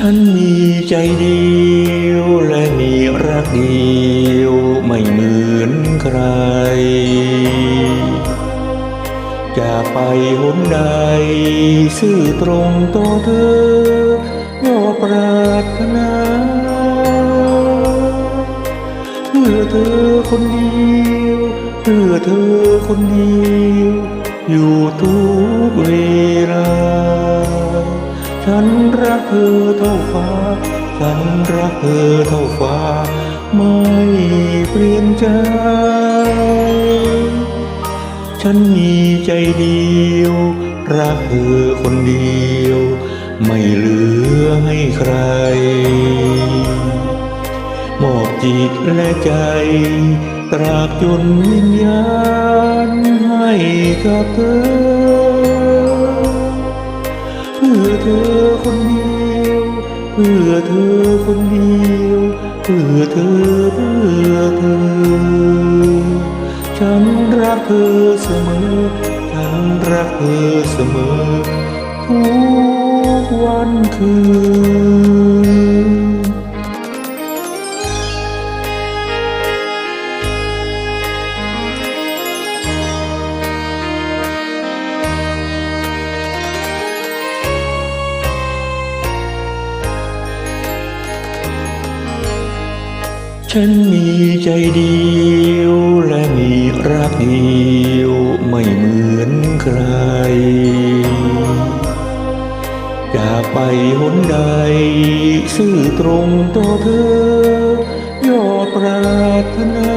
ฉันมีใจเดียวและมีรักเดียวไม่เหมือนใคร จะไปหนใด ซื่อตรงต่อเธอยอปรารถนาเพื่อเธอคนเดียวเพื่อเธอคนเดียวอยู่ทุกเว เธอเท่าฟ้า ฉันรักเธอเท่าฟ้า ไม่เปลี่ยนใจ ฉันมีใจเดียว รักเธอคนเดียว ไม่เหลือให้ใคร มอบจิตและใจ ตราบจนวิญญาณให้กับเธอ เพื่อเธอคนเดียว พื่อเธอคนเดียว เพื่อเธอเพื่อเธอ ฉันรักเธอเสมอ ฉันรักเธอเสมอ ทุกวันคืน ฉันมีใจเดียวและมีรักเดียวไม่เหมือนใคร จากไปหนใด ซื่อตรงต่อเธอยอดปรารถนา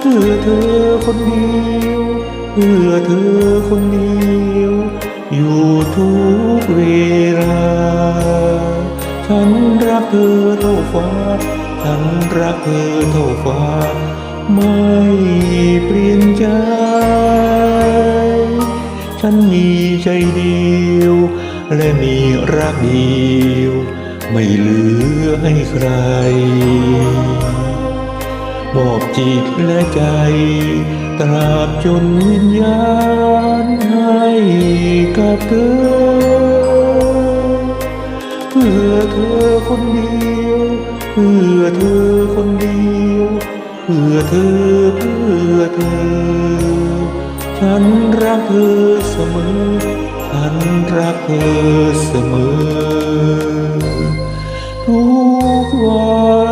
เพื่อเธอคนเดียวเพื่อเธอคนเดียว อยู่ทุกเวลา ฉันรักเธอ ฟ้าฉันรักเธอเท่าฟ้า ไม่เปลี่ยนใจ ฉันมีใจเดียว และมีรักเดียว ไม่เหลือให้ใครมอบจิตและใจ ตราบจนวิญญาณให้กับเธอ อเธอคนเดียวเพื่อเธอคนเดียวเพื่อเธอเพื่อเธอ ฉันรักเธอเสมอ ฉันรักเธอเสมอทุกวัน